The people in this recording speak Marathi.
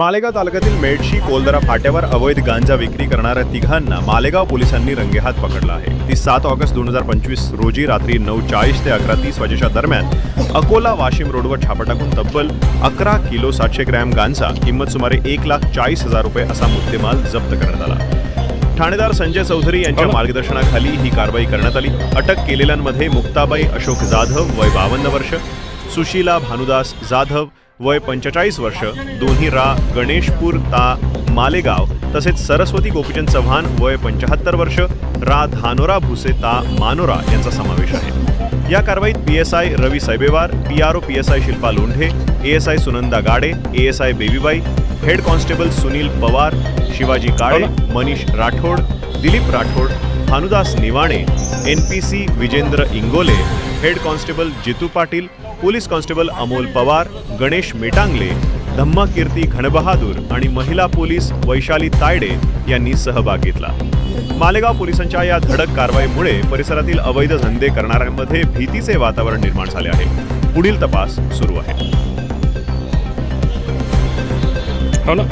मालेगाव तालुक्यातील मेडशी कोलदरा फाट्यावर अवैध गांजा विक्री करणाऱ्या तिघांना मालेगाव पोलिसांनी रंगेहात पकडलं आहे. ती सात ऑगस्ट दोन हजार पंचवीस रोजी रात्री नऊ चाळीस ते अकरा तीस वाजेच्या दरम्यान अकोला वाशिम रोडवर छापा टाकून तब्बल अकरा किलो सातशे ग्रॅम गांजा किंमत सुमारे एक लाख चाळीस हजार रुपये असा मुद्देमाल जप्त करण्यात आला. ठाणेदार संजय चौधरी यांच्या मार्गदर्शनाखाली ही कारवाई करण्यात आली. अटक केलेल्यांमध्ये मुक्ताबाई अशोक जाधव वय बावन्न वर्ष सुशीला भानुदास जाधव वय पंचेचाळीस वर्ष दोन्ही रा. गणेशपूर ता. मालेगाव तसेच सरस्वती गोपीचंद चव्हाण वय पंचाहत्तर वर्ष रा. धानोरा भुसे ता. मानोरा यांचा समावेश आहे. या कारवाईत P S I Ravi Saibewar P R O P S I Shilpa Londhe A S I Sunanda Gade A S I Bebibai head constable Sunil Pawar Shivaji Kale Manish Rathod Dilip Rathod Bhanudas Niwane N P C Vijendra Ingole head constable Jitu Patil police constable Amol Pawar Ganesh Metangale Dhammakirti Kirti आणि महिला पोलीस वैशाली तायडे यांनी सहभाग घेतला. मालेगाव पोलिसांच्या या धडक कारवाईमुळे परिसरातील अवैध धंदे करणाऱ्यांमध्ये भीतीचे वातावरण निर्माण झाले आहे. पुढील तपास सुरू आहे. हो ना?